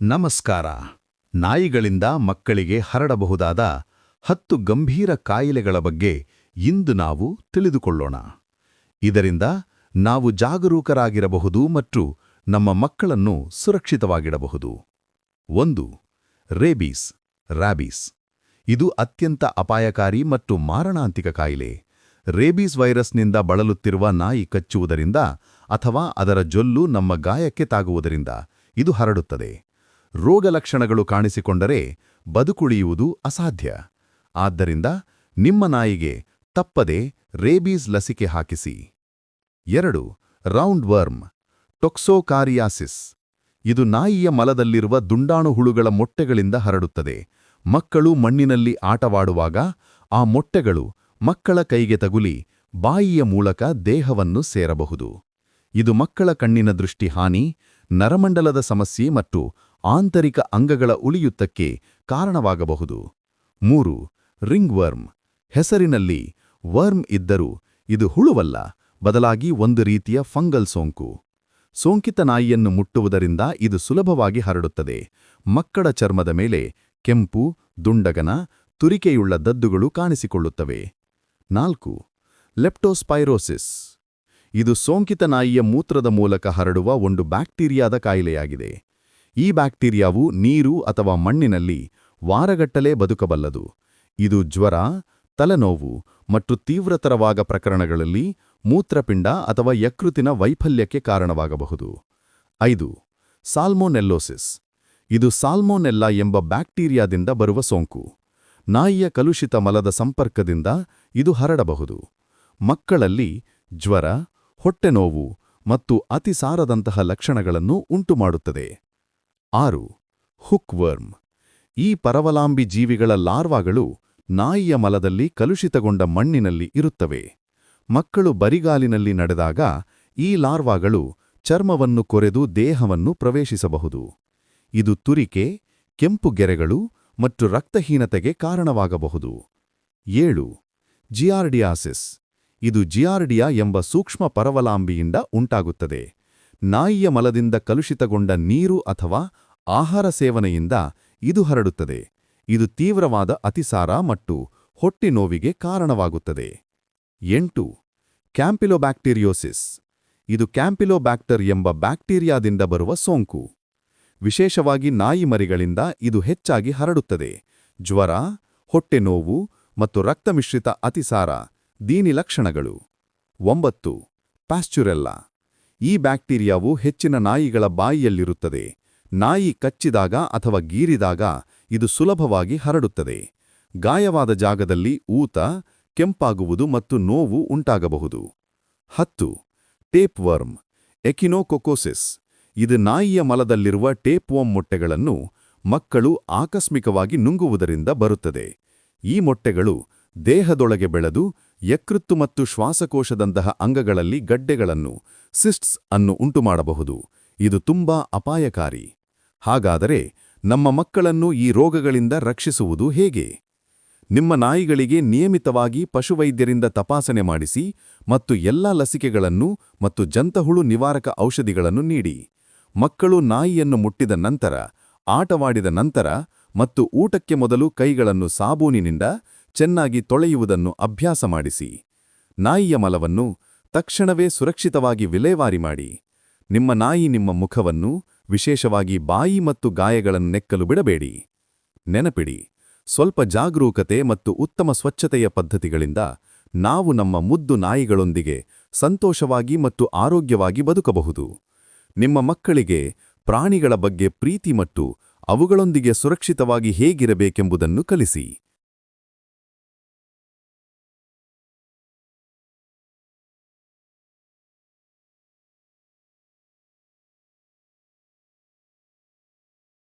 ನಮಸ್ಕಾರ. ನಾಯಿಗಳಿಂದ ಮಕ್ಕಳಿಗೆ ಹರಡಬಹುದಾದ ಹತ್ತು ಗಂಭೀರ ಕಾಯಿಲೆಗಳ ಬಗ್ಗೆ ಇಂದು ನಾವು ತಿಳಿದುಕೊಳ್ಳೋಣ. ಇದರಿಂದ ನಾವು ಜಾಗರೂಕರಾಗಿರಬಹುದು ಮತ್ತು ನಮ್ಮ ಮಕ್ಕಳನ್ನು ಸುರಕ್ಷಿತವಾಗಿಡಬಹುದು. ಒಂದು, ರೇಬೀಸ್ ರ್ಯಾಬೀಸ್ ಇದು ಅತ್ಯಂತ ಅಪಾಯಕಾರಿ ಮತ್ತು ಮಾರಣಾಂತಿಕ ಕಾಯಿಲೆ. ರೇಬೀಸ್ ವೈರಸ್ನಿಂದ ಬಳಲುತ್ತಿರುವ ನಾಯಿ ಕಚ್ಚುವುದರಿಂದ ಅಥವಾ ಅದರ ಜೊಲ್ಲು ನಮ್ಮ ಗಾಯಕ್ಕೆ ತಾಗುವುದರಿಂದ ಇದು ಹರಡುತ್ತದೆ. ರೋಗಲಕ್ಷಣಗಳು ಕಾಣಿಸಿಕೊಂಡರೆ ಬದುಕುಳಿಯುವುದು ಅಸಾಧ್ಯ. ಆದ್ದರಿಂದ ನಿಮ್ಮ ನಾಯಿಗೆ ತಪ್ಪದೆ ರೇಬೀಸ್ ಲಸಿಕೆ ಹಾಕಿಸಿ. ಎರಡು ರೌಂಡ್ ವರ್ಮ್ ಟೊಕ್ಸೋಕಾರಿಯಾಸಿಸ್. ಇದು ನಾಯಿಯ ಮಲದಲ್ಲಿರುವ ದುಂಡಾಣು ಹುಳುಗಳ ಮೊಟ್ಟೆಗಳಿಂದ ಹರಡುತ್ತದೆ. ಮಕ್ಕಳು ಮಣ್ಣಿನಲ್ಲಿ ಆಟವಾಡುವಾಗ ಆ ಮೊಟ್ಟೆಗಳು ಮಕ್ಕಳ ಕೈಗೆ ತಗುಲಿ ಬಾಯಿಯ ಮೂಲಕ ದೇಹವನ್ನು ಸೇರಬಹುದು. ಇದು ಮಕ್ಕಳ ಕಣ್ಣಿನ ದೃಷ್ಟಿ ಹಾನಿ ನರಮಂಡಲದ ಸಮಸ್ಯೆ ಮತ್ತು ಆಂತರಿಕ ಅಂಗಗಳ ಉಳಿಯುತ್ತಕ್ಕೆ ಕಾರಣವಾಗಬಹುದು. ಮೂರು ರಿಂಗ್ ವರ್ಮ್ ಹೆಸರಿನಲ್ಲಿ ವರ್ಮ್ ಇದ್ದರೂ ಇದು ಹುಳುವಲ್ಲ, ಬದಲಾಗಿ ಒಂದು ರೀತಿಯ ಫಂಗಲ್ ಸೋಂಕು. ಸೋಂಕಿತ ನಾಯಿಯನ್ನು ಮುಟ್ಟುವುದರಿಂದ ಇದು ಸುಲಭವಾಗಿ ಹರಡುತ್ತದೆ. ಮಕ್ಕಳ ಚರ್ಮದ ಮೇಲೆ ಕೆಂಪು, ದುಂಡಗನ, ತುರಿಕೆಯುಳ್ಳ ದದ್ದುಗಳು ಕಾಣಿಸಿಕೊಳ್ಳುತ್ತವೆ. ನಾಲ್ಕು, ಲೆಪ್ಟೋಸ್ಪೈರೋಸಿಸ್. ಇದು ಸೋಂಕಿತ ನಾಯಿಯ ಮೂತ್ರದ ಮೂಲಕ ಹರಡುವ ಒಂದು ಬ್ಯಾಕ್ಟೀರಿಯಾದ ಕಾಯಿಲೆಯಾಗಿದೆ. ಈ ಬ್ಯಾಕ್ಟೀರಿಯಾವು ನೀರು ಅಥವಾ ಮಣ್ಣಿನಲ್ಲಿ ವಾರಗಟ್ಟಲೆ ಬದುಕಬಲ್ಲದು. ಇದು ಜ್ವರ, ತಲೆನೋವು ಮತ್ತು ತೀವ್ರತರವಾದ ಪ್ರಕರಣಗಳಲ್ಲಿ ಮೂತ್ರಪಿಂಡ ಅಥವಾ ಯಕೃತಿನ ವೈಫಲ್ಯಕ್ಕೆ ಕಾರಣವಾಗಬಹುದು. ಐದು, ಸಾಲ್ಮೋನೆಲ್ಲೋಸಿಸ್. ಇದು ಸಾಲ್ಮೋನೆಲ್ಲಾ ಎಂಬ ಬ್ಯಾಕ್ಟೀರಿಯಾದಿಂದ ಬರುವ ಸೋಂಕು. ನಾಯಿಯ ಕಲುಷಿತ ಮಲದ ಸಂಪರ್ಕದಿಂದ ಇದು ಹರಡಬಹುದು. ಮಕ್ಕಳಲ್ಲಿ ಜ್ವರ, ಹೊಟ್ಟೆನೋವು ಮತ್ತು ಅತಿಸಾರದಂತಹ ಲಕ್ಷಣಗಳನ್ನು ಉಂಟುಮಾಡುತ್ತದೆ. ಆರು ಹುಕ್ ವರ್ಮ್ ಈ ಪರವಲಾಂಬಿ ಜೀವಿಗಳ ಲಾರ್ವಾಗಳು ನಾಯಿಯ ಮಲದಲ್ಲಿ ಕಲುಷಿತಗೊಂಡ ಮಣ್ಣಿನಲ್ಲಿ ಇರುತ್ತವೆ. ಮಕ್ಕಳು ಬರಿಗಾಲಿನಲ್ಲಿ ನಡೆದಾಗ ಈ ಲಾರ್ವಾಗಳು ಚರ್ಮವನ್ನು ಕೊರೆದು ದೇಹವನ್ನು ಪ್ರವೇಶಿಸಬಹುದು. ಇದು ತುರಿಕೆ, ಕೆಂಪು ಗೆರೆಗಳು ಮತ್ತು ರಕ್ತಹೀನತೆಗೆ ಕಾರಣವಾಗಬಹುದು. ಏಳು, ಜಿಯಾರ್ಡಿಯಾಸಿಸ್. ಇದು ಜಿಯಾರ್ಡಿಯಾ ಎಂಬ ಸೂಕ್ಷ್ಮ ಪರವಲಾಂಬಿಯಿಂದ ಉಂಟಾಗುತ್ತದೆ. ನಾಯಿಯ ಮಲದಿಂದ ಕಲುಷಿತಗೊಂಡ ನೀರು ಅಥವಾ ಆಹಾರ ಸೇವನೆಯಿಂದ ಇದು ಹರಡುತ್ತದೆ. ಇದು ತೀವ್ರವಾದ ಅತಿಸಾರ ಮತ್ತು ಹೊಟ್ಟೆ ನೋವಿಗೆ ಕಾರಣವಾಗುತ್ತದೆ. ಎಂಟು, ಕ್ಯಾಂಪಿಲೋಬ್ಯಾಕ್ಟೀರಿಯೋಸಿಸ್. ಇದು ಕ್ಯಾಂಪಿಲೋಬ್ಯಾಕ್ಟರ್ ಎಂಬ ಬ್ಯಾಕ್ಟೀರಿಯಾದಿಂದ ಬರುವ ಸೋಂಕು. ವಿಶೇಷವಾಗಿ ನಾಯಿ ಮರಿಗಳಿಂದ ಇದು ಹೆಚ್ಚಾಗಿ ಹರಡುತ್ತದೆ. ಜ್ವರ, ಹೊಟ್ಟೆ ನೋವು ಮತ್ತು ರಕ್ತಮಿಶ್ರಿತ ಅತಿಸಾರ, ದೀನಿ ಲಕ್ಷಣಗಳು. ಒಂಬತ್ತು, ಪ್ಯಾಸ್ಚುರೆಲ್ಲ. ಈ ಬ್ಯಾಕ್ಟೀರಿಯಾವು ಹೆಚ್ಚಿನ ನಾಯಿಗಳ ಬಾಯಿಯಲ್ಲಿರುತ್ತದೆ. ನಾಯಿ ಕಚ್ಚಿದಾಗ ಅಥವಾ ಗೀರಿದಾಗ ಇದು ಸುಲಭವಾಗಿ ಹರಡುತ್ತದೆ. ಗಾಯವಾದ ಜಾಗದಲ್ಲಿ ಊತ, ಕೆಂಪಾಗುವುದು ಮತ್ತು ನೋವು ಉಂಟಾಗಬಹುದು. ಹತ್ತು, ಟೇಪ್ ವರ್ಮ್, ಎಕಿನೋಕೊಕೋಸಿಸ್. ಇದು ನಾಯಿಯ ಮಲದಲ್ಲಿರುವ ಟೇಪ್ ವರ್ಮ್ ಮೊಟ್ಟೆಗಳನ್ನು ಮಕ್ಕಳು ಆಕಸ್ಮಿಕವಾಗಿ ನುಂಗುವುದರಿಂದ ಬರುತ್ತದೆ. ಈ ಮೊಟ್ಟೆಗಳು ದೇಹದೊಳಗೆ ಬೆಳೆದು ಯಕೃತ್ತು ಮತ್ತು ಶ್ವಾಸಕೋಶದಂತಹ ಅಂಗಗಳಲ್ಲಿ ಗಡ್ಡೆಗಳನ್ನು, ಸಿಸ್ಟ್ಸ್ ಅನ್ನು ಉಂಟುಮಾಡಬಹುದು. ಇದು ತುಂಬಾ ಅಪಾಯಕಾರಿ. ಹಾಗಾದರೆ ನಮ್ಮ ಮಕ್ಕಳನ್ನು ಈ ರೋಗಗಳಿಂದ ರಕ್ಷಿಸುವುದು ಹೇಗೆ? ನಿಮ್ಮ ನಾಯಿಗಳಿಗೆ ನಿಯಮಿತವಾಗಿ ಪಶುವೈದ್ಯರಿಂದ ತಪಾಸಣೆ ಮಾಡಿಸಿ ಮತ್ತು ಎಲ್ಲಾ ಲಸಿಕೆಗಳನ್ನು ಮತ್ತು ಜಂತಹುಳು ನಿವಾರಕ ಔಷಧಿಗಳನ್ನು ನೀಡಿ. ಮಕ್ಕಳು ನಾಯಿಯನ್ನು ಮುಟ್ಟಿದ ನಂತರ, ಆಟವಾಡಿದ ನಂತರ ಮತ್ತು ಊಟಕ್ಕೆ ಮೊದಲು ಕೈಗಳನ್ನು ಸಾಬೂನಿನಿಂದ ಚೆನ್ನಾಗಿ ತೊಳೆಯುವುದನ್ನು ಅಭ್ಯಾಸ ಮಾಡಿಸಿ. ನಾಯಿಯ ಮಲವನ್ನು ತಕ್ಷಣವೇ ಸುರಕ್ಷಿತವಾಗಿ ವಿಲೇವಾರಿ ಮಾಡಿ. ನಿಮ್ಮ ನಾಯಿ ನಿಮ್ಮ ಮುಖವನ್ನು ವಿಶೇಷವಾಗಿ ಬಾಯಿ ಮತ್ತು ಗಾಯಗಳನ್ನು ನೆಕ್ಕಲು ಬಿಡಬೇಡಿ. ನೆನಪಿಡಿ, ಸ್ವಲ್ಪ ಜಾಗರೂಕತೆ ಮತ್ತು ಉತ್ತಮ ಸ್ವಚ್ಛತೆಯ ಪದ್ಧತಿಗಳಿಂದ ನಾವು ನಮ್ಮ ಮುದ್ದು ನಾಯಿಗಳೊಂದಿಗೆ ಸಂತೋಷವಾಗಿ ಮತ್ತು ಆರೋಗ್ಯವಾಗಿ ಬದುಕಬಹುದು. ನಿಮ್ಮ ಮಕ್ಕಳಿಗೆ ಪ್ರಾಣಿಗಳ ಬಗ್ಗೆ ಪ್ರೀತಿ ಮತ್ತು ಅವುಗಳೊಂದಿಗೆ ಸುರಕ್ಷಿತವಾಗಿ ಹೇಗಿರಬೇಕೆಂಬುದನ್ನು ಕಲಿಸಿ.